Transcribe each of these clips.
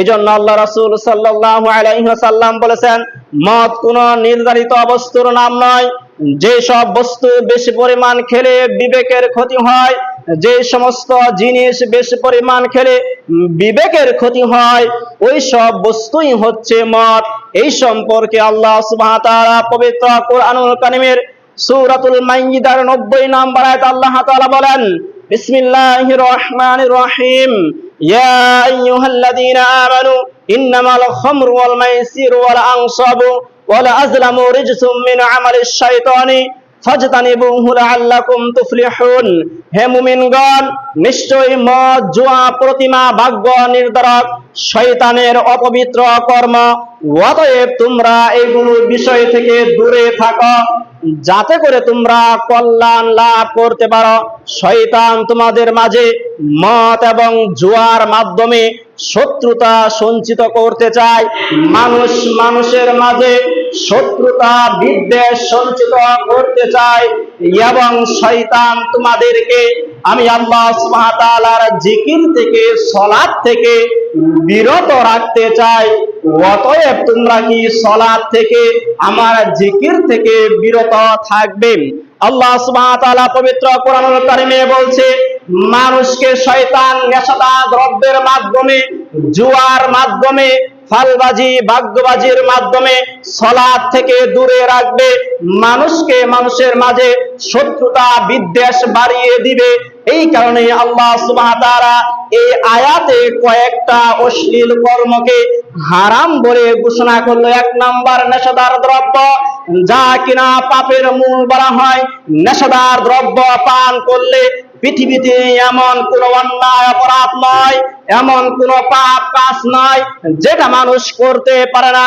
এজন্য আল্লাহ রাসূল সাল্লাল্লাহু আলাইহি ওয়াসাল্লাম বলেছেন, মদ কোনো নির্ধারিত বস্তুর নাম নয়। যে সব বস্তু বেশি পরিমাণ খেলে বিবেকের ক্ষতি হয়, যে সমস্ত জিনিস বেশি পরিমাণ খেলে বিবেকের ক্ষতি হয়, ওই সব বস্তুই হচ্ছে মদ। এই সম্পর্কে আল্লাহ তাআলা পবিত্র কোরআনুল কারীমের সূরাতুল মাইদার 90 নম্বর আয়াত আল্লাহ তাআলা বলেন, বিসমিল্লাহির রহমানির রহিম। ইয়া আইয়ুহাল্লাযীনা আমানু ইন্নামাল খামরু ওয়াল মাইসিরু ওয়াল আনসাবু ওয়াল আজলামু রিজসুম মিন ফাজতানিবুহু লাআল্লাকুম তুফলিহুন হে মুমিনগণ, নিশ্চয়ই মদ, জুয়া, প্রতিমা, ভাগ্য নির্ধারক শয়তানের অপবিত্র কর্ম, অতএব তোমরা এগুলো বিষয় থেকে দূরে থাকো। যাতে করে তোমরা কল্যাণ লাভ করতে পারো শয়তান তোমাদের মাঝে মত এবং জুয়ার মাধ্যমে শত্রুতা সঞ্চিত করতে চায়। মানুষ মানুষের মাঝে শত্রুতা, বিদ্বেষ সঞ্চিত করতে চায়। এবং শয়তান তোমাদেরকে, আমি আল্লাহ সুবহানাহু ওয়া জিকির থেকে সলাৎ থেকে বিরত রাখতে চাই। অতএব তোমরা কি সলাৎ থেকে, আমার জিকির থেকে বিরত থাকবে? আল্লাহ তাআলা পবিত্র কোরআনুল কারিমে বলছে, মানুষকে শয়তান নেশাদা দ্রব্যের মাধ্যমে, জুয়ার মাধ্যমে, ফালবাজি ভাগ্যবাজির মাধ্যমে সলাদ থেকে দূরে রাখবে। মানুষকে মানুষের মাঝে শত্রুতা, বিদ্বেষ বাড়িয়ে দিবে। এই কারণে আল্লাহ সুবাহ তারা এই আয়াতে কয়েকটা অশ্লীল কর্মকে হারাম বলে ঘোষণা করল। এক নাম্বার, নেশাদার দ্রব্য, যা কিনা পাপের মূল বলা হয়, নেশাদার দ্রব্য পান করলে পৃথিবীতে এমন কোন অন্যায় অপরাধ নয়, এমন কোন পাপ কাজ নয়, যেটা মানুষ করতে পারে না।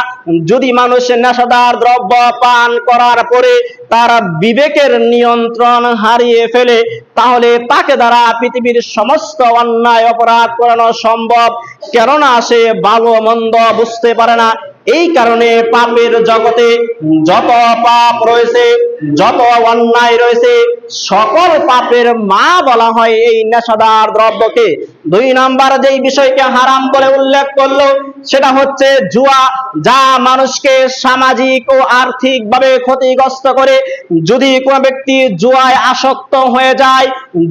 যদি মানুষ নেশাদার দ্রব্য পান করার পরে তার বিবেকের নিয়ন্ত্রণ হারিয়ে ফেলে, তাহলে তাকে দ্বারা পৃথিবীর সমস্ত অন্যায় অপরাধ করানো সম্ভব। কেননা সে ভালো মন্দ বুঝতে পারে না। এই কারণে পাপের জগতে যত পাপ রয়েছে যত অন্যায় রয়েছে, সকল পাপের মা বলা হয় এই নেশাদার দ্রব্যকে। দুই নাম্বার যেই বিষয়কে হারাম বলে উল্লেখ করল, সেটা হচ্ছে জুয়া, যা মানুষকে সামাজিক ও আর্থিক ভাবে ক্ষতিগ্রস্ত করে। যদি কোনো ব্যক্তি জুয়ায় আসক্ত হয়ে যায়,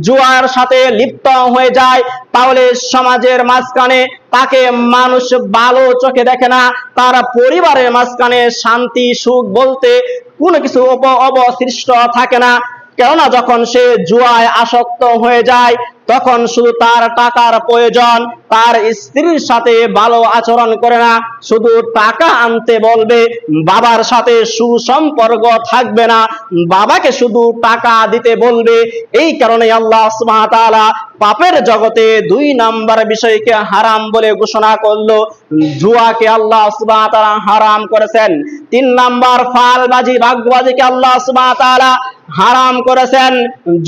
জুয়ার সাথে লিপ্ত হয়ে যায়, তাহলে সমাজের মাঝখানে তাকে মানুষ ভালো চোখে দেখে না, তার পরিবারের মাঝখানে শান্তি, সুখ বলতে কোনো কিছু অব- অবশিষ্ট থাকে না। কেননা যখন সে জুয়ায় আসক্ত হয়ে যায় তখন শুধু তার টাকার প্রয়োজন, তার স্ত্রীর সাথে ভালো আচরণ করে না, শুধু টাকা আনতে বলবে, বাবার সাথে সুসম্পর্ক থাকবে না, বাবাকে শুধু টাকা দিতে বলবে। এই কারণে আল্লাহ পাপের জগতে দুই নাম্বার বিষয়কে হারাম বলে ঘোষণা করল। জুয়াকে আল্লাহ হারাম করেছেন। তিন নাম্বার ফালবাজি ভাগ্যবাজিকে আল্লাহ হারাম করেছেন।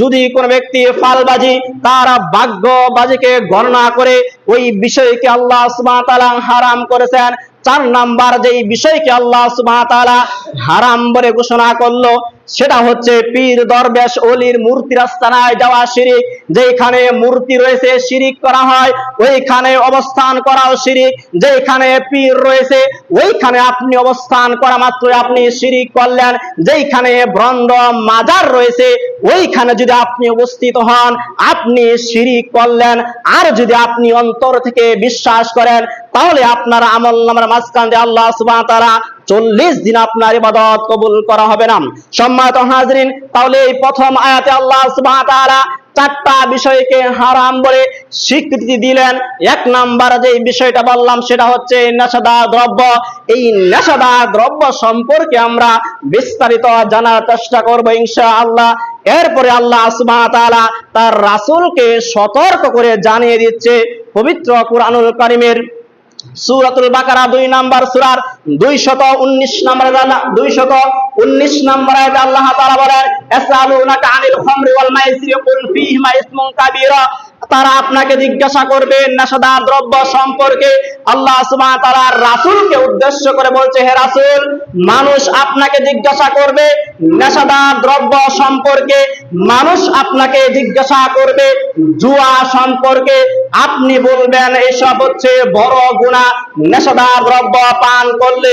যদি কোন ব্যক্তি ফালবাজি তার ভাগ্যবাজিকে গণনা করে ওই বিষয়কে আল্লাহ তাআলা হারাম করেছেন। চার নাম্বার যেই বিষয়কে আল্লাহ তাআলা হারাম বলে ঘোষণা করল সেটা হচ্ছে পীর দরবেশ অলির মূর্তির আস্তানায় যাওয়া শিরিক। যেখানে মূর্তি রয়েছে, শিরিক করা হয়, ওইখানে অবস্থান করাও শিরিক। যেখানে পীর রয়েছে, ওইখানে আপনি অবস্থান করা মাত্র আপনি শিরিক করলেন। যেখানে ব্রন্ড মাজার রয়েছে, ওইখানে যদি আপনি উপস্থিত হন, আপনি শিরিক করলেন। আর যদি আপনি অন্তর থেকে বিশ্বাস করেন, তাহলে আপনার আমল নামার মাঝখান দিয়ে আল্লাহ ওয়া তাআলা চল্লিশ দিন আপনার ইবাদত কবুল করা হবে না। সম্মানিত হাজরিন, তাহলে এই প্রথম আয়াতে আল্লাহ চারটা বিষয়কে হারাম বলে স্বীকৃতি দিলেন। এক নাম্বার যে বিষয়টা বললাম, সেটা হচ্ছে নেশাদার দ্রব্য। এই নেশাদার দ্রব্য সম্পর্কে আমরা বিস্তারিত জানার চেষ্টা করব ইনশা আল্লাহ এরপরে আল্লাহ ওয়া তাআলা তার রাসূলকে সতর্ক করে জানিয়ে দিচ্ছে পবিত্র কুরআনুল কারীমের সূরাতুল বাকারা দুই নাম্বার সুরার দুই শত উনিশ নাম্বার দুই শত উনিশ নাম্বার আয়াতে আল্লাহ তাআলা বলেন ইয়াসআলুনাকা আনিল খামরি ওয়াল মাইসিরি, কুল ফীহিমা ইসমুন কাবীরা। তারা আপনাকে জিজ্ঞাসা করবে, নেশাদার দ্রব্য সম্পর্কে আল্লাহ তারা রাসূলকে উদ্দেশ্য করে বলছে, হে রাসূল, মানুষ আপনাকে জিজ্ঞাসা করবে, নেশাদার দ্রব্য সম্পর্কে মানুষ আপনাকে জিজ্ঞাসা করবে, জুয়া সম্পর্কে আপনি বলবেন, এসব হচ্ছে বড় গুনাহ, নেশাদার দ্রব্য পান করলে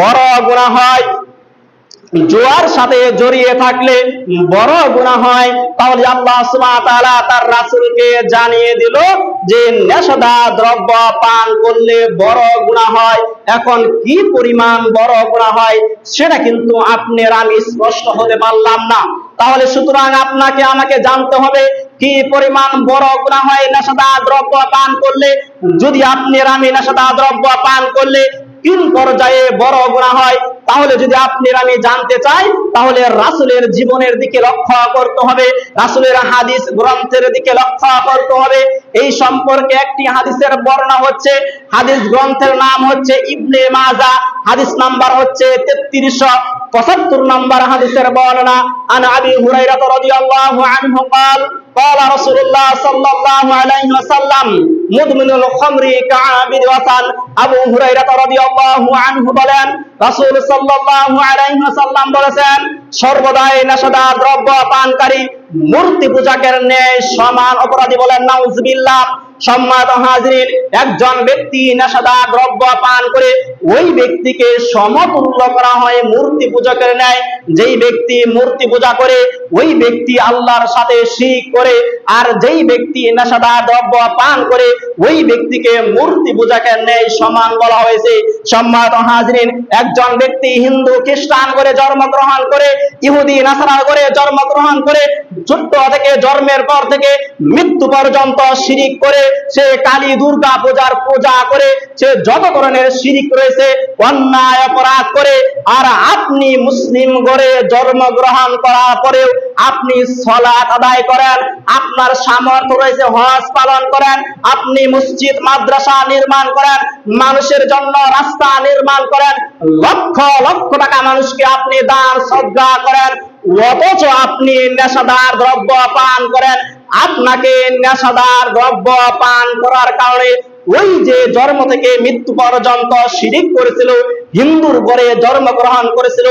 বড় গুনাহ হয় জোয়ার সাথে জড়িয়ে থাকলে বড় গুনাহ হয়। তাহলে আল্লাহ তাআলা তার রাসূলকে জানিয়ে দিল যে নেশাদা দ্রব্য পান করলে বড় গুনাহ হয়। এখন কি পরিমাণ বড় গুনাহ হয় সেটা কিন্তু আপনি আর আমি স্পষ্ট হতে পারলাম না। তাহলে সুতরাং আপনাকে আমাকে জানতে হবে কি পরিমাণ বড় গুনাহ হয় নেশাদা দ্রব্য পান করলে। যদি আপনি আমি নেশাদা দ্রব্য পান করলে তিন পর্যায়ে বড় গুনাহ হয়। তাহলে যদি আপনি আর আমি জানতে চাই তাহলে রাসূলের জীবনের দিকে লক্ষ্য করতে হবে রাসূলের হাদিস গ্রন্থের দিকে লক্ষ্য করতে হবে এই সম্পর্কে একটি হাদিসের বর্ণনা হচ্ছে হাদিস গ্রন্থের নাম হচ্ছে ইবনে মাজা হাদিস নাম্বার হচ্ছে 3375 পঁচাত্তর নম্বর হাদিসের বর্ণনা আন আবি হুরাইরা রাদিয়াল্লাহু আনহু قال قال رسول الله صلى الله عليه وسلم মুদমিনুল খামরি কাআবিদ ওয়াসাল আবু হুরায়রা রাদিয়াল্লাহু আনহু বলেন, রাসূল সাল্লাল্লাহু আলাইহি ওয়াসাল্লাম বলেছেন, সর্বদাই নেশাদা দ্রব্য পানকারী মূর্তি পূজাকের ন্যায় সমান অপরাধী বলেন, নাউজুবিল্লাহ। সম্মানিত হাজরিন, একজন ব্যক্তি নেশাদার দ্রব্য পান করে ওই ব্যক্তিকে সমতুল্য করা হয়, মূর্তি পূজকের ন্যায় যেই ব্যক্তি মূর্তি পূজা করে, ওই ব্যক্তি আল্লাহর সাথে শিরক করে। আর যেই ব্যক্তি নেশাদার দ্রব্য পান করে, ওই ব্যক্তিকে মূর্তি পূজাকের ন্যায় সমান বলা হয়েছে। সম্মানিত হাজরিন, একজন ব্যক্তি হিন্দু খ্রিস্টান করে জন্মগ্রহণ করে, ইহুদি নাসারা করে জন্মগ্রহণ করে, ছোট্ট থেকে জন্মের পর থেকে মৃত্যু পর্যন্ত শিরিক করে সে কালী দুর্গা পূজার পূজা করে, সে যত ধরনের শিরিক রয়েছে, অন্যায় অপরাধ করে, আর আপনি মুসলিম গড়ে জন্মগ্রহণ করার পরেও আপনি সলাৎ আদায় করেন, আপনার সামর্থ্য রয়েছে হজ পালন করেন, আপনি মসজিদ, মাদ্রাসা নির্মাণ করেন, মানুষের জন্য রাস্তা নির্মাণ করেন, লক্ষ লক্ষ টাকা মানুষকে আপনি দান, সদ্গা করেন, অথচ আপনি নেশাদার দ্রব্য পান করেন আপনাকে নেশাদার দ্রব্য পান করার কারণে ওই যে জন্ম থেকে মৃত্যু পর্যন্ত শিরিক করেছিল, হিন্দুর ঘরে জন্মগ্রহণ করেছিল,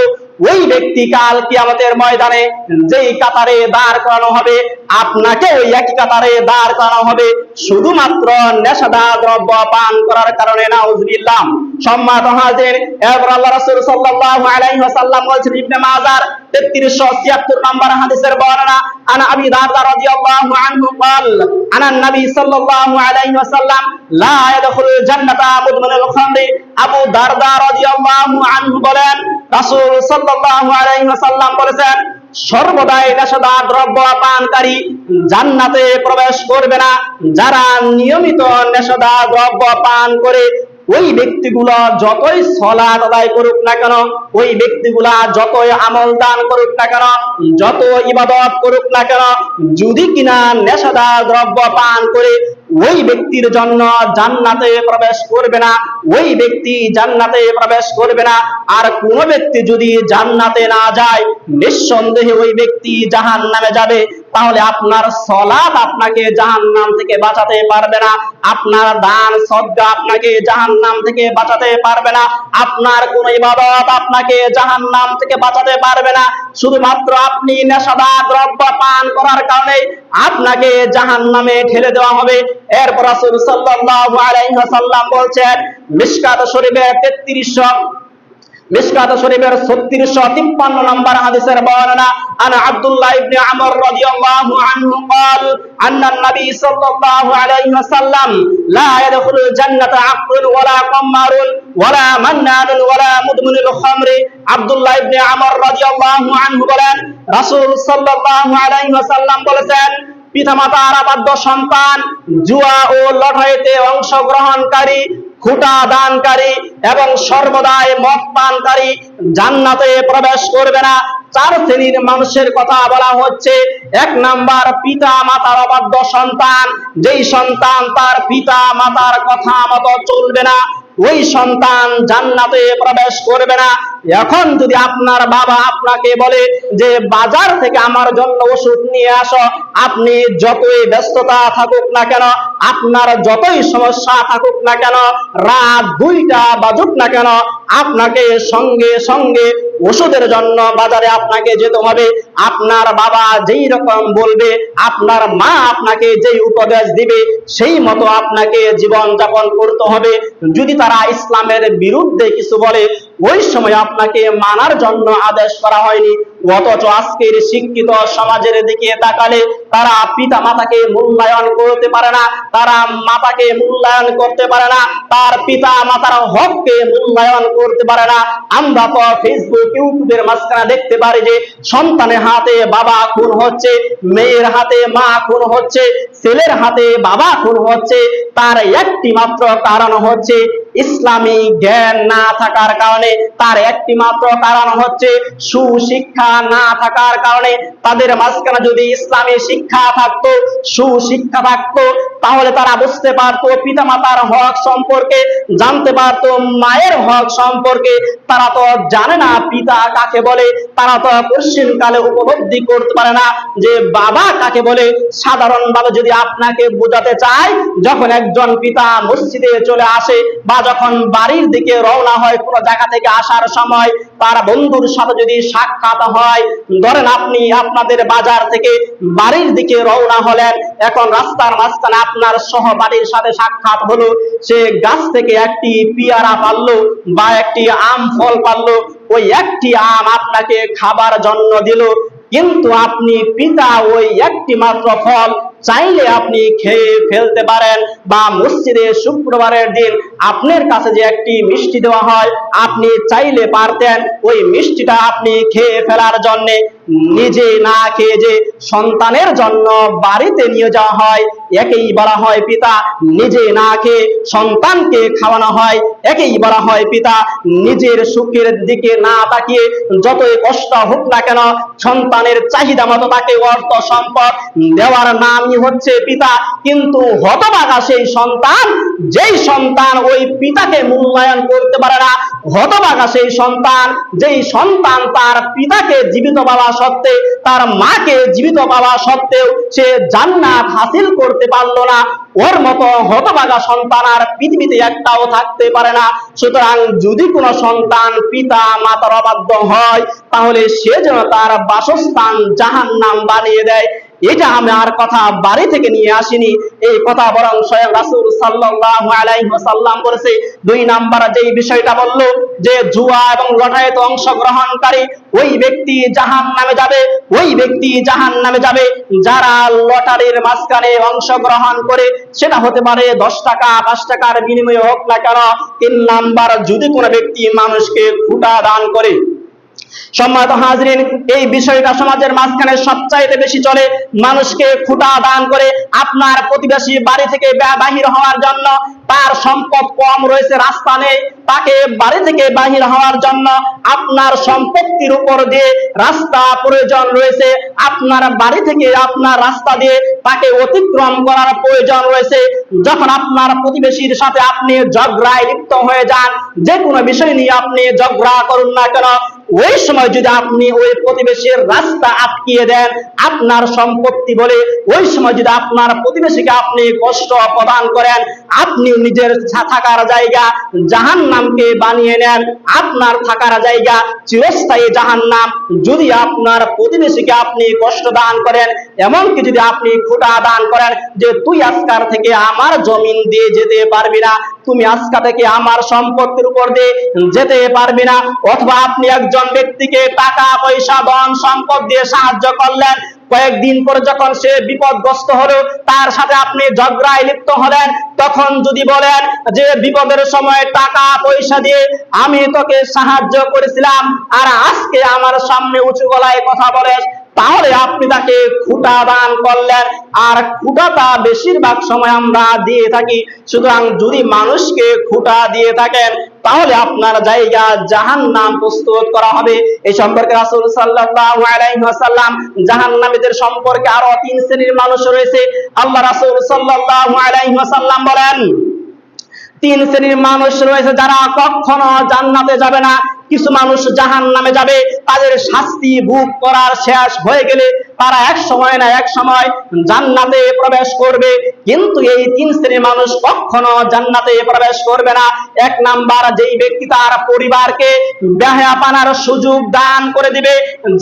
ওই ব্যক্তি কাল কিয়ামতের ময়দানে যেই কাতারে দাঁড় করানো হবে আপনাকে ওই একই কাতারে দাঁড় করানো হবে। শুধুমাত্র নেশাদার দ্রব্য পান করার কারণে নাউজুবিল্লাহ। সম্মানিত হাজির, এরপর আল্লাহ রাসূল সাল্লাল্লাহু আলাইহি ওয়াসাল্লাম বলেছেন, ইবনে মাজার 3376 নম্বর হাদিসের বর্ণনা আনা আবি দারদা রাদিয়াল্লাহু আনহু قال আনা নবী সাল্লাল্লাহু আলাইহি ওয়াসাল্লাম লা ইয়াদখুলুল জান্নাতা মুদমিনুল খামরি আবু দারদা রাদিয়াল্লাহু আনহু বলেন রাসূল সাল্লাল্লাহু আলাইহি ওয়াসাল্লাম বলেছেন সর্বদাই নেশাদার দ্রব্য পানকারী জান্নাতে প্রবেশ করবে না যারা নিয়মিত নেশাদার দ্রব্য পান করে ওই ব্যক্তিগুলো যতই সলাদ আদায় করুক না কেন, ওই ব্যক্তিগুলা যতই আমল দান করুক না কেন যত ইবাদত করুক না কেন, যদি কিনা নেশাদার দ্রব্য পান করে ওই ব্যক্তির জন্য জান্নাতে প্রবেশ করবে না, ওই ব্যক্তি জান্নাতে প্রবেশ করবে না। আর কোন ব্যক্তি যদি জান্নাতে না যায়, নিঃসন্দেহে ওই ব্যক্তি জাহান নামে যাবে। তাহলে আপনার সলাদ আপনাকে জাহান নাম থেকে বাঁচাতে পারবে না। আপনার দান সদ্গা আপনাকে জাহান নাম থেকে বাঁচাতে পারবে না। আপনার কোন ইবাদত আপনাকে জাহান নাম থেকে বাঁচাতে পারবে না। শুধুমাত্র আপনি নেশাদার দ্রব্য পান করার কারণে আপনাকে জাহান নামে ঠেলে দেওয়া হবে। এরপর রাসূল সাল্লাল্লাহু আলাইহি বলছেন, মিশকাত শরীফের 33 মিশকাত শরীফের 3653 নম্বর হাদিসের বর্ণনা আন আব্দুল্লাহ ইবনে আমর রাদিয়াল্লাহু আনহু قال ان النبي صلى الله عليه وسلم لا يدخل الجنه عقل ولا قمار ولا منان ولا مدمن الخمر আব্দুল্লাহ ইবনে আমর রাদিয়াল্লাহু আনহু বলেন রাসূল সাল্লাল্লাহু আলাইহি ওয়াসাল্লাম বলেছেন পিতামাতার আবাধ্য সন্তান জুয়া ও লটারিতে অংশগ্রহণকারী খুঁটা দানকারী এবং সর্বদায় মত পানকারী জান্নাতে প্রবেশ করবে না। চার শ্রেণির মানুষের কথা বলা হচ্ছে। এক নাম্বার পিতা মাতার অবাধ্য সন্তান। যেই সন্তান তার পিতা মাতার কথা মতো চলবে না, ওই সন্তান জান্নাতে প্রবেশ করবে না। এখন যদি আপনার বাবা আপনাকে বলে যে, বাজার থেকে আমার জন্য ওষুধ নিয়ে আসো, আপনি যতই ব্যস্ততা থাকুক না কেন, আপনার যতই সমস্যা থাকুক না কেন, রাত দুইটা বাজুক না কেন, আপনাকে সঙ্গে সঙ্গে ওষুধের জন্য বাজারে আপনাকে যেতে হবে। আপনার বাবা যেই রকম বলবে, আপনার মা আপনাকে যেই উপদেশ দিবে, সেই মতো আপনাকে জীবন যাপন করতে হবে। যদি তারা ইসলামের বিরুদ্ধে কিছু বলে ওই সময় আপনাকে মানার জন্য আদেশ করা হয়নি। অথচ আজকের শিক্ষিত সমাজের দিকে তাকালে তারা পিতা মাতাকে মূল্যায়ন করতে পারে না, তারা মাতাকে মূল্যায়ন করতে পারে না, তার পিতা মাতার হককে মূল্যায়ন করতে পারে না। আমরা তো ফেসবুক ইউটিউবের মাঝখানে দেখতে পারি যে সন্তানের হাতে বাবা খুন হচ্ছে, মেয়ের হাতে মা খুন হচ্ছে, ছেলের হাতে বাবা খুন হচ্ছে, তার একটি মাত্র কারণ হচ্ছে ইসলামী জ্ঞান না থাকার কারণে, তার একটি মাত্র কারণ হচ্ছে সুশিক্ষা না থাকার কারণে তাদের মাঝখানে যদি ইসলামী শিক্ষা থাকতো সুশিক্ষা থাকতো তাহলে তারা বুঝতে পারতো পিতা মাতার হক সম্পর্কে, জানতে পারতো, মায়ের হক সম্পর্কে। তারা তো জানে না পিতা কাকে বলে, তারা তো কালে উপলব্ধি করতে পারে না যে বাবা কাকে বলে। সাধারণভাবে যদি আপনাকে বোঝাতে চায় যখন একজন পিতা মসজিদে চলে আসে বা যখন বাড়ির দিকে রওনা হয় কোনো জায়গা থেকে আসার সময়, তার বন্ধুর সাথে যদি সাক্ষাৎ হয়, ধরেন আপনি আপনাদের বাজার থেকে বাড়ির দিকে রওনা হলেন, এখন রাস্তার মাঝখানে আপনার সহবাড়ির সাথে সাক্ষাৎ হলো। সে গাছ থেকে একটি পিয়ারা পারল বা একটি আম ফল পারল। ওই একটি আম আপনাকে খাবার জন্য দিল। কিন্তু আপনি পিতা ওই একটি মাত্র ফল চাইলে আপনি খেয়ে ফেলতে পারেন বা মসজিদে শুক্রবারের দিন আপনার কাছে যে একটি মিষ্টি দেওয়া হয়, আপনি চাইলে পারতেন। ওই মিষ্টিটা আপনি খেয়ে ফেলার জন্য নিজে না খেয়ে যে সন্তানের জন্য বাড়িতে নিয়ে যাওয়া হয়, একেই বলা হয় পিতা। নিজে না খেয়ে সন্তানকে খাওয়ানো হয়, একেই বলা হয় পিতা। নিজের সুখের দিকে না তাকিয়ে যতই কষ্ট হোক না কেন সন্তানের চাহিদা মতো তাকে অর্থ সম্পদ দেওয়ার নামই হচ্ছে পিতা। কিন্তু হতবাগা সেই সন্তান, যেই সন্তান ওই পিতাকে মূল্যায়ন করতে পারে না হতবাগা সেই সন্তান, যেই সন্তান তার পিতাকে জীবিত পাওয়া সত্ত্বে, তার মাকে জীবিত পাওয়া সত্ত্বেও সে জান্নাত হাসিল করতে পারল না। ওর মতো হতভাগা সন্তান আর পৃথিবীতে একটাও থাকতে পারে না। সুতরাং যদি কোনো সন্তান পিতা মাতার অবাধ্য হয়, তাহলে সে যেন তার বাসস্থান জাহান নাম বানিয়ে দেয়। এটা আমি আর কথা বাড়ি থেকে নিয়ে আসিনি। এই কথা বরং স্বয়ং রাসূল সাল্লাল্লাহু আলাইহি ওয়াসাল্লাম বলেছে, দুই নাম্বার যেই বিষয়টা বলল যে জুয়া এবং লটারিতে অংশগ্রহণকারী ওই ব্যক্তি জাহান নামে যাবে, ওই ব্যক্তি জাহান নামে যাবে। যারা লটারির মাঝখানে অংশগ্রহণ করে, সেটা হতে পারে দশ টাকা, পাঁচ টাকার বিনিময়ে হোক না কেন, তিন নাম্বার যদি কোনো ব্যক্তি মানুষকে ফুটা দান করে সম্মানিত হাজরিন, এই বিষয়টা সমাজের মাঝখানে সবচাইতে বেশি চলে। মানুষকে খুঁটা দান করে আপনার প্রতিবেশী বাড়ি থেকে বাহির হওয়ার জন্য তার সম্পদ কম রয়েছে, রাস্তা নেই। তাকে বাড়ি থেকে বাহির হওয়ার জন্য আপনার সম্পত্তির উপর দিয়ে রাস্তা প্রয়োজন রয়েছে। আপনার বাড়ি থেকে আপনার রাস্তা দিয়ে তাকে অতিক্রম করার প্রয়োজন রয়েছে। যখন আপনার প্রতিবেশীর সাথে আপনি ঝগড়ায় লিপ্ত হয়ে যান, যে কোনো বিষয় নিয়ে আপনি ঝগড়া করুন না কেন। ওই সময় যদি আপনি ওই প্রতিবেশীর রাস্তা আটকিয়ে দেন আপনার সম্পত্তি বলে, ওই সময় যদি আপনার প্রতিবেশীকে আপনি কষ্ট প্রদান করেন, আপনি নিজের থাকার জায়গা জাহান নামকে বানিয়ে নেন, আপনার থাকার জায়গা চিরস্থায়ী জাহান নাম যদি আপনার প্রতিবেশীকে আপনি কষ্ট দান করেন, এমনকি যদি আপনি খোটা দান করেন যে, তুই আজকার থেকে আমার জমিন দিয়ে যেতে পারবি না তুমি আজকা থেকে আমার সম্পত্তির উপর দিয়ে যেতে পারবি না। অথবা আপনি একজন ব্যক্তিকে টাকা, পয়সা, ধন, সম্পদ দিয়ে সাহায্য করলেন। কয়েকদিন পরে যখন সে বিপদগ্রস্ত হলো, তার সাথে আপনি ঝগড়ায় লিপ্ত হলেন। তখন যদি বলেন যে বিপদের সময় টাকা, পয়সা দিয়ে আমি তোকে সাহায্য করেছিলাম, আর আজকে আমার সামনে উঁচু গলায় কথা বলে তাহলে আপনি তাকে খুঁটা দান করলেন। আর খুঁটাটা বেশিরভাগ সময় আমরা দিয়ে থাকি। সুতরাং যদি মানুষকে খুঁটা দিয়ে থাকেন, তাহলে আপনার জায়গা জাহান নাম প্রস্তুত করা হবে। এই সম্পর্কে রাসূল আলাইহি ওয়াসাল্লাম জাহান্নামীদের সম্পর্কে আরও তিন শ্রেণির মানুষ রয়েছে। আল্লাহ রাসূল ওয়াসাল্লাম বলেন, তিন শ্রেণির মানুষ রয়েছে যারা কখনো জান্নাতে যাবে না। কিছু মানুষ জাহান নামে যাবে তাদের শাস্তি ভোগ করার শেষ হয়ে গেলে তারা এক সময় না এক সময় জান্নাতে প্রবেশ করবে। কিন্তু এই তিন শ্রেণির মানুষ কখনো জান্নাতে প্রবেশ করবে না। এক নাম্বার যেই ব্যক্তি তার পরিবারকে পানার সুযোগ দান করে দিবে,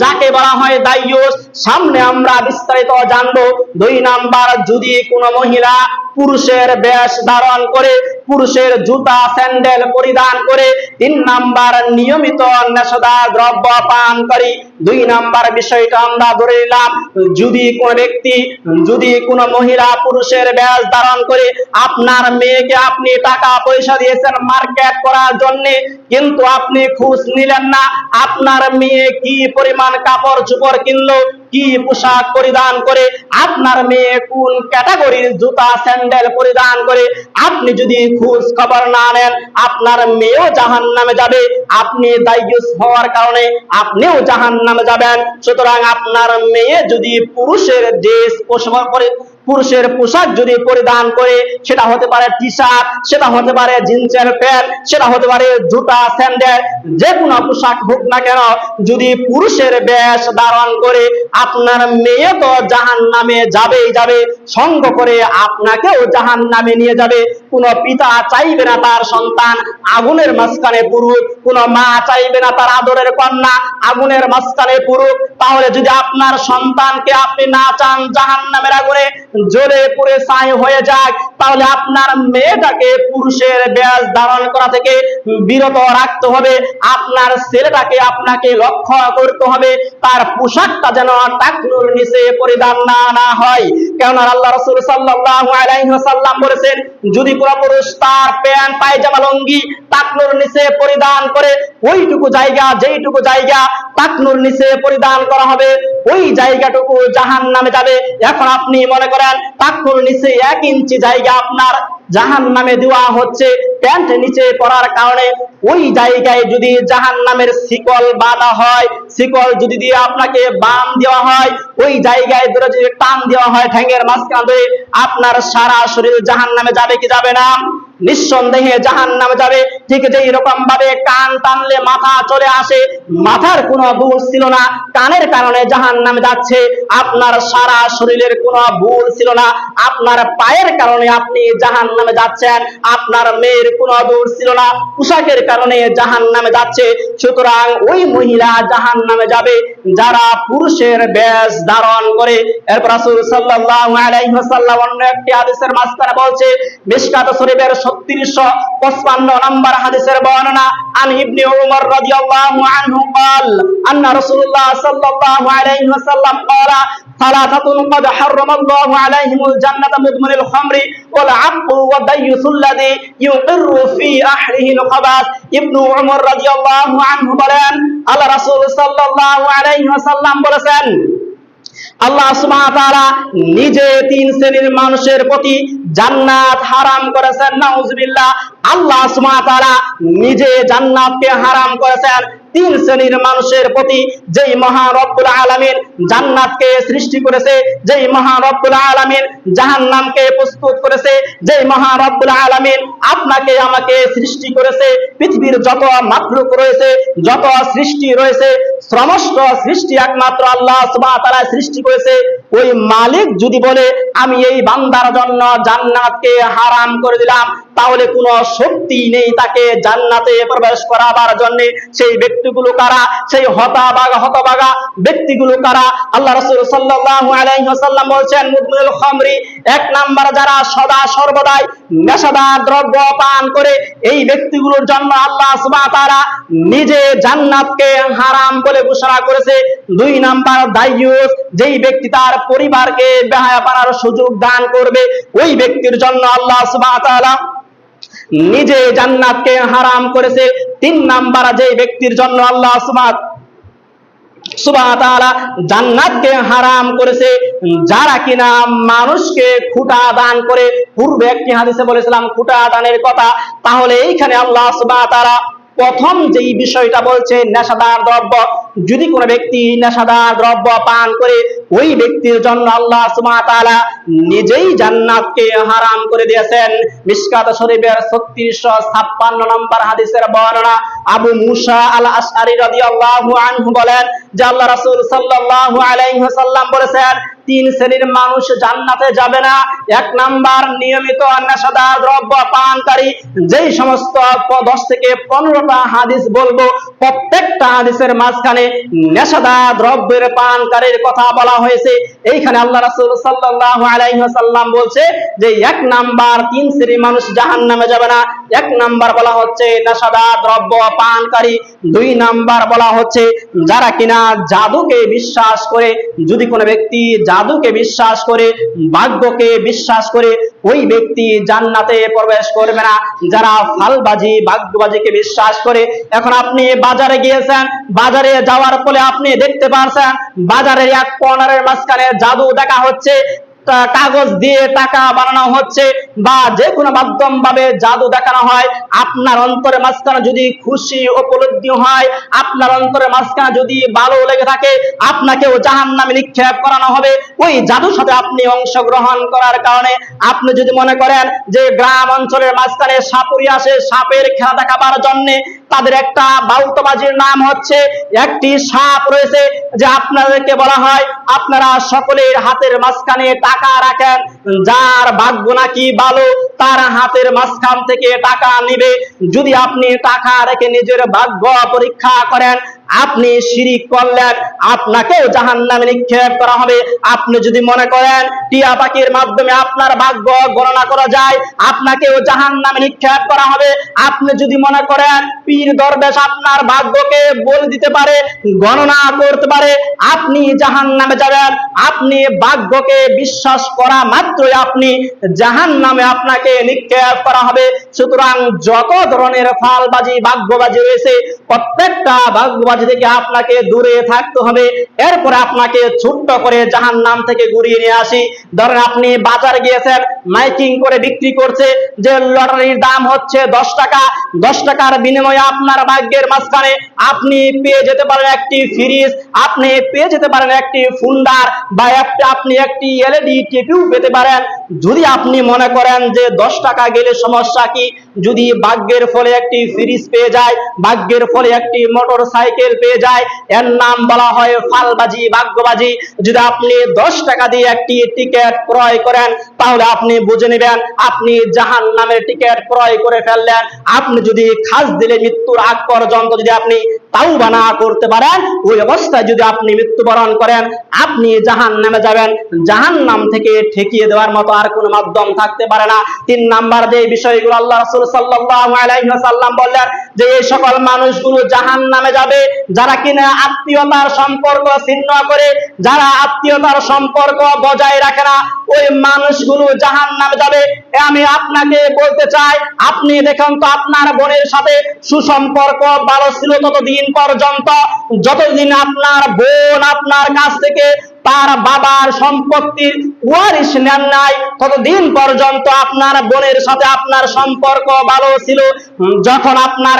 যাকে বলা হয় দায়ুস। সামনে আমরা বিস্তারিত জানব। দুই নাম্বার যদি কোনো মহিলা পুরুষের বেশ ধারণ করে, পুরুষের জুতা, স্যান্ডেল পরিধান করে, তিন নাম্বার নিয়মিত নেশাদা দ্রব্য পান করি দুই নাম্বার বিষয়টা আমরা ধরে নিলাম, যদি কোন ব্যক্তি, যদি কোনো মহিলা পুরুষের ব্যাস ধারণ করে আপনার মেয়েকে আপনি টাকা পয়সা দিয়েছেন মার্কেট করার জন্য, কিন্তু আপনি খুশ নিলেন না, আপনার মেয়ে কি পরিমাণ কাপড় চোপড় কিনলো কি পোশাক পরিধান করে? আপনার মেয়ে কোন ক্যাটাগরির জুতা স্যান্ডেল পরিধান করে? আপনি যদি খোঁজ খবর না নেন, আপনার মেয়েও জাহান নামে যাবে। আপনি দায়ুস হওয়ার কারণে আপনিও জাহান নামে যাবেন। সুতরাং আপনার মেয়ে যদি পুরুষের ড্রেস পোশাক পরে পুরুষের পোশাক যদি পরিধান করে, সেটা হতে পারে টি শার্ট সেটা হতে পারে জিন্সের প্যান্ট, সেটা হতে পারে জুতা, স্যান্ডেল যে কোনো পোশাক হোক না কেন, যদি পুরুষের বেশ ধারণ করে, আপনার মেয়ে তো জাহান নামে যাবেই যাবে, সঙ্গ করে আপনাকেও জাহান নামে নিয়ে যাবে। কোন পিতা চাইবে না তার সন্তান আগুনের মাঝখানে পুরুষ কোন মা চাইবে না তার আদরের কন্যা আগুনের মাঝখানে পুরুষ তাহলে যদি আপনার সন্তানকে আপনি না চান জাহান নামের আগুনে জোরে পুরে ছাই হয়ে যায়, তাহলে আপনার মেয়েটাকে পুরুষের ব্যাস ধারণ করা থেকে বিরত রাখতে হবে, আপনার ছেলেটাকে আপনাকে লক্ষ্য করতে হবে, তার পোশাকটা যেন টাকনুর নিচে পরিধান না না হয়। কেননা আল্লাহ রসুল সাল্লাল্লাহু আলাইহি বলেছেন, যদি কোনো পুরুষ তার প্যান্ট, পায়জামা, লঙ্গি টাকনুর নিচে পরিধান করে, ওইটুকু জায়গা, যেইটুকু জায়গা টাকনুর নিচে পরিধান করা হবে, ওই জায়গাটুকু জাহান নামে যাবে। এখন আপনি মনে করেন টাকনুর নিচে এক ইঞ্চি জায়গা আপনার জাহান নামে দেওয়া হচ্ছে। প্যান্ট নিচে পড়ার কারণে ওই জায়গায় যদি জাহান নামের শিকল বাঁধা হয়, শিকল যদি দিয়ে আপনাকে বাম দেওয়া হয়, ওই জায়গায় ধরে যদি টান দেওয়া হয় ঠ্যাঙ্গের মাঝখান ধরে, আপনার সারা শরীর জাহান নামে যাবে কি যাবে না? নিঃসন্দেহে জাহান নামে যাবে। ঠিক যেই রকম ভাবে কান টানলে মাথা চলে আসে, মাথার কোনো ভুল ছিল না, কানের কারণে জাহান নামে যাচ্ছে। আপনার সারা শরীরের কোনো ভুল ছিল না, আপনার পায়ের কারণে আপনি জাহান নামে যাচ্ছেন, আপনার মেয়ের কোনো দূর ছিল না, পোশাকের কারণে জাহান নামে যাচ্ছে। সুতরাং ওই মহিলা জাহান নামে যাবে। যারা পুরুষের বেশ ধারণ করে এরপর রাসূল সাল্লাল্লাহু আলাইহি ওয়াসাল্লাম অন্য একটি হাদিসের মাঝখানে বলছে মিশকাত শরীফের 3655 নম্বর হাদিসের বর্ণনা আন ইবনে উমর রাদিয়াল্লাহু আনহু قال ان رسول الله صلى الله عليه وسلم قال ثلاثة قد حرم الله عليهم الجنة مدمن الخمر والعق والديث الذي يقر في أهله الخباث ইবনু উমর রাদিয়াল্লাহু আনহু বলেন, আল্লাহ রাসূল সাল্লাল্লাহু আলাইহি ওয়াসাল্লাম বলেছেন, আল্লাহ সুবহানাহু তাআলা নিজে তিন শ্রেণির মানুষের প্রতি জান্নাত হারাম করেছেন, নাউজুবিল্লাহ। আল্লাহ সুবহানাহু তাআলা নিজে জান্নাতকে হারাম করেছেন তিন শ্রেণির মানুষের প্রতি যেই মহারব্বুল আলমিন জান্নাতকে সৃষ্টি করেছে, যেই মহারব্বুল আলমিন জাহান নামকে প্রস্তুত করেছে, যেই মহারব্বুল আলামিন আপনাকে আমাকে সৃষ্টি করেছে, পৃথিবীর যত মাতলুক রয়েছে, যত সৃষ্টি রয়েছে সমস্ত সৃষ্টি একমাত্র আল্লাহ তাআলা সৃষ্টি করেছে। ওই মালিক যদি বলে, আমি এই বান্দার জন্য জান্নাতকে হারাম করে দিলাম, তাহলে কোনো শক্তি নেই তাকে জান্নাতে প্রবেশ করাবার জন্য। সেই ব্যক্তিগুলো কারা? সেই হতাবাগা, হতবাগা ব্যক্তিগুলো কারা? আল্লাহ রাসূল সাল্লাল্লাহু আলাইহি বলছেন, মুদমিনুল খামরি, এক নাম্বার যারা সদা সর্বদাই নেশাদার দ্রব্য পান করে, এই ব্যক্তিগুলোর জন্য আল্লাহ সুবহানাহু তাআলা নিজে জান্নাতকে হারাম বলে ঘোষণা করেছে, দুই নাম্বার দায়ুস যেই ব্যক্তি তার পরিবারকে বেহায়া পারার সুযোগ দান করবে, ওই ব্যক্তির জন্য আল্লাহ তাআলা নিজে জান্নাতকে হারাম করেছে। তিন নাম্বার যে ব্যক্তির জন্য আল্লাহ তাআলা জান্নাতকে হারাম করেছে, যারা কিনা মানুষকে খুঁটা দান করে। পূর্বে একটি হাদিসে বলেছিলাম, খুঁটা দানের কথা। তাহলে এইখানে আল্লাহ ওয়া তাআলা প্রথম যেই বিষয়টা বলছে, নেশাদার দ্রব্য, যদি কোনো ব্যক্তি নেশাদার দ্রব্য পান করে, ওই ব্যক্তির জন্য আল্লাহ তাআলা নিজেই জান্নাতকে হারাম করে দিয়েছেন। মিশকাত শরীফের 3656 নম্বর হাদিসের বর্ণনা আবু মুসা আল আশআরী রাদিয়াল্লাহু আনহু বলেন, যে আল্লাহ রাসূল সাল্লাল্লাহু আলাইহি ওয়াসাল্লাম বলেছেন তিন শ্রেণির মানুষ জান্নাতে যাবে না। এক নাম্বার নিয়মিত নেশাদার দ্রব্য পানকারী। যেই সমস্ত দশ থেকে পনেরোটা হাদিস বলব, প্রত্যেকটা হাদিসের মাঝখানে নেশাদার দ্রব্যের পানকারীর কথা বলা হয়েছে। এইখানে আল্লাহ রাসূল সাল্লাল্লাহু আলাইহি ওয়াসাল্লাম বলছে যে, এক নাম্বার তিন শ্রেণির মানুষ জাহান্নামে যাবে না। এক নাম্বার বলা হচ্ছে নেশাদার দ্রব্য পানকারী। দুই নাম্বার বলা হচ্ছে যারা কিনা জাদুকে বিশ্বাস করে, যদি কোনো ব্যক্তি জাদুকে বিশ্বাস করে, ভাগ্যকে বিশ্বাস করে, ওই ব্যক্তি জান্নাতে প্রবেশ করবে না। যারা ফালবাজি, ভাগ্যবাজিকে বিশ্বাস করে, এখন আপনি বাজারে গিয়েছেন, বাজারে যাওয়ার ফলে আপনি দেখতে পারছেন, বাজারের এক কর্নারের মাঝখানে জাদু দেখা হচ্ছে। কাগজ দিয়ে টাকা বানানো হচ্ছে বা যে কোনো মাধ্যম ভাবে জাদু দেখানো হয়, আপনার অন্তরের মাঝখানে যদি খুশি উপলব্ধি হয়, আপনার অন্তরের মাঝখানে যদি ভালো লেগে থাকে, আপনাকেও জাহান নামে নিক্ষেপ করানো হবে। ওই জাদুর সাথে আপনি অংশগ্রহণ করার কারণে আপনি যদি মনে করেন যে গ্রাম অঞ্চলের মাঝখানে সাপুরি আসে, সাপের খেলা দেখাবার জন্য তাদের একটা বাউতবাজির নাম হচ্ছে, একটি সাপ রয়েছে, যে আপনাদেরকে বলা হয়, আপনারা সকলের হাতের মাঝখানে টাকা রাখেন, যার ভাগ্য নাকি ভালো, তার হাতের মাঝখান থেকে টাকা নিবে। যদি আপনি টাকা রেখে নিজের ভাগ্য পরীক্ষা করেন আপনি শিরিক করলেন, আপনাকেও জাহান নামে নিক্ষেপ করা হবে। আপনি যদি মনে করেন টিয়া পাখির মাধ্যমে আপনার ভাগ্য গণনা করা যায়, আপনাকেও জাহান নামে নিক্ষেপ করা হবে। আপনি যদি মনে করেন পীর দরবেশ আপনার ভাগ্যকে বলে দিতে পারে, গণনা করতে পারে, আপনি জাহান নামে যাবেন। আপনি ভাগ্যকে বিশ্বাস করা মাত্রই আপনি জাহান নামে আপনাকে নিক্ষেপ করা হবে। সুতরাং যত ধরনের ফালবাজি, ভাগ্যবাজি রয়েছে, প্রত্যেকটা ভাগ্যবাজি থেকে আপনাকে দূরে থাকতে হবে। এরপরে আপনাকে ছোট্ট করে জাহান নাম থেকে ঘুরিয়ে নিয়ে আসি। ধরেন আপনি বাজার গিয়েছেন, মাইকিং করে বিক্রি করছে, যে লটারির দাম হচ্ছে দশ টাকা। দশ টাকার বিনিময়ে আপনার ভাগ্যের মাঝখানে আপনি পেয়ে যেতে পারেন একটি ফ্রিজ, আপনি পেয়ে যেতে পারেন একটি ফুন্ডার বা একটা আপনি একটি এলইডি টিভিও পেতে পারেন। যদি আপনি মনে করেন যে দশ টাকা গেলে সমস্যা কি? যদি ভাগ্যের ফলে একটি ফ্রিজ পেয়ে যায়, ভাগ্যের ফলে একটি মোটর সাইকেল পেয়ে যায়। এর নাম বলা হয় ফালবাজি, ভাগ্যবাজি। যদি আপনি দশ টাকা দিয়ে একটি টিকিট ক্রয় করেন, তাহলে আপনি বুঝে নেবেন, আপনি জাহান নামের টিকিট ক্রয় করে ফেললেন। আপনি যদি খাস দিলে মৃত্যুর আগ পর্যন্ত যদি আপনি তাও বানা করতে পারেন, ওই অবস্থায় যদি আপনি মৃত্যুবরণ করেন, আপনি জাহান নামে যাবেন। জাহান নাম থেকে ঠেকিয়ে দেওয়ার মতো আর কোনো মাধ্যম থাকতে পারে না। তিন নাম্বার যে বিষয়গুলো আল্লাহ রাসূল বললেন, যে এই সকল মানুষগুলো জাহান নামে যাবে, যারা কিনা আত্মীয়তার সম্পর্ক ছিন্ন করে, যারা আত্মীয়তার সম্পর্ক বজায় রাখে না ওই মানুষগুলো জাহান নামে যাবে আমি আপনাকে বলতে চাই, আপনি দেখেন তো আপনার বোনের সাথে সুসম্পর্ক ভালো ছিল ততদিন পর্যন্ত। যতদিন আপনার বোন আপনার কাছ থেকে তার বাবার সম্পত্তির ওয়ারিশ নেন নাই, ততদিন পর্যন্ত আপনার বোনের সাথে আপনার সম্পর্ক ভালো ছিল। যখন আপনার